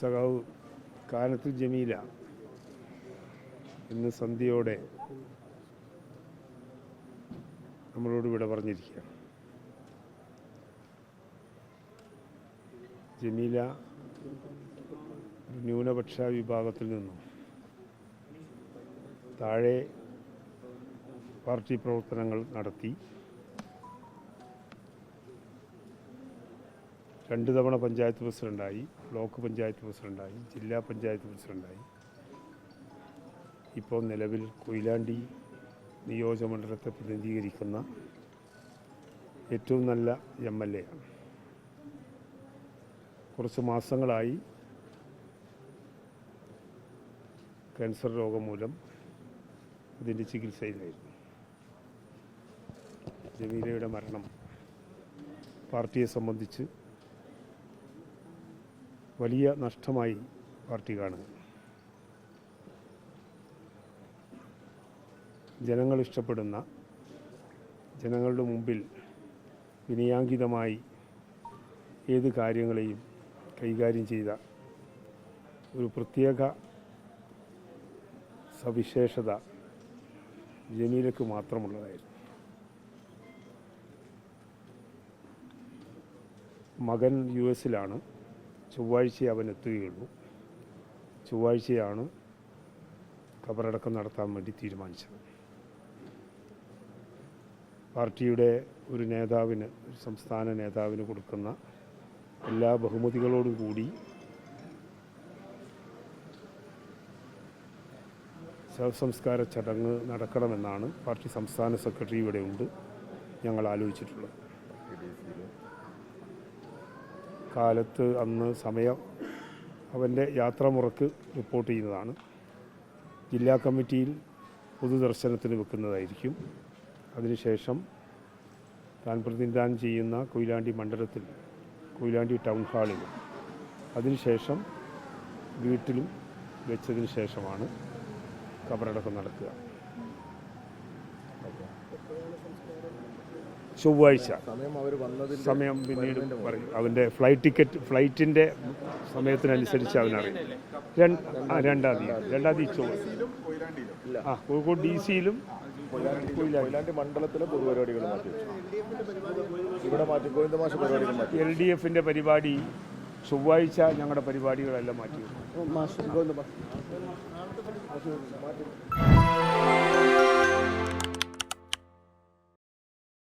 സഖാവ് കാനത്ത് ജമീല ഇന്ന് സന്ധ്യയോടെ നമ്മളോട് വിട പറഞ്ഞിരിക്കുകയാണ്. ജമീല ന്യൂനപക്ഷ വിഭാഗത്തിൽ നിന്നും താഴെ പാർട്ടി പ്രവർത്തനങ്ങൾ നടത്തി രണ്ട് തവണ പഞ്ചായത്ത് പ്രസിഡന്റായി ബ്ലോക്ക് പഞ്ചായത്ത് പ്രസിഡന്റായി ജില്ലാ പഞ്ചായത്ത് പ്രസിഡന്റായി ഇപ്പോൾ നിലവിൽ കൊയിലാണ്ടി നിയോജകമണ്ഡലത്തെ പ്രതിനിധീകരിക്കുന്ന ഏറ്റവും നല്ല എം എൽ എ ആണ്. കുറച്ച് മാസങ്ങളായി ക്യാൻസർ രോഗം മൂലം അതിന്റെ ചികിത്സയിലായിരുന്നു. ജമീലയുടെ മരണം പാർട്ടിയെ സംബന്ധിച്ച് വലിയ നഷ്ടമായി പാർട്ടി കാണുന്നു. ജനങ്ങൾ ഇഷ്ടപ്പെടുന്ന ജനങ്ങളുടെ മുമ്പിൽ വിനയാങ്കിതമായി ഏത് കാര്യങ്ങളെയും കൈകാര്യം ചെയ്ത ഒരു പ്രത്യേക സവിശേഷത ജമീലക്ക് മാത്രമുള്ളതായിരുന്നു. മകൻ യു എസിലാണ്. ചൊവ്വാഴ്ച അവൻ എത്തുകയുള്ളൂ ചൊവ്വാഴ്ചയാണ് ഖബറടക്കം നടത്താൻ വേണ്ടി തീരുമാനിച്ചത്. പാർട്ടിയുടെ ഒരു നേതാവിന് ഒരു സംസ്ഥാന നേതാവിന് കൊടുക്കുന്ന എല്ലാ ബഹുമതികളോടും കൂടി ശവസംസ്കാര ചടങ്ങ് നടക്കണമെന്നാണ് പാർട്ടി സംസ്ഥാന സെക്രട്ടറി ഇവിടെ ഉണ്ട് ഞങ്ങൾ ആലോചിച്ചിട്ടുള്ളത്. കാലത്ത് അന്ന് സമയം അവന്റെ യാത്രാമുറക്ക് റിപ്പോർട്ട് ചെയ്യുന്നതാണ്. ജില്ലാ കമ്മിറ്റിയിൽ പൊതുദർശനത്തിന് വെക്കുന്നതായിരിക്കും. അതിനുശേഷം താൻ പ്രതിനിധാനം ചെയ്യുന്ന കൊയിലാണ്ടി മണ്ഡലത്തിൽ കൊയിലാണ്ടി ടൗൺ ഹാളിൽ അതിനുശേഷം വീട്ടിലും വെച്ചതിന് ശേഷമാണ് കബറടക്കം നടക്കുക. ചൊവ്വാഴ്ച. സമയം അവർ വന്നതിൽ സമയം പിന്നീട് പറയും. അവന്റെ ഫ്ലൈറ്റ് ടിക്കറ്റ് ഫ്ലൈറ്റിന്റെ സമയത്തിനനുസരിച്ച് അവനറിയും. രണ്ട് തീയതി. രണ്ടാം തീയതി ചൊവ്വ ആ കോഴിക്കോട് ഡി സിയിലും കൊയിലാണ്ടി മണ്ഡലത്തിലെ പൊതുപരിപാടികൾ മാറ്റി ഇവിടെ മാറ്റി പരിപാടികൾ മാറ്റി എൽ ഡി എഫിന്റെ പരിപാടി ചൊവ്വാഴ്ച ഞങ്ങളുടെ പരിപാടികളെല്ലാം മാറ്റി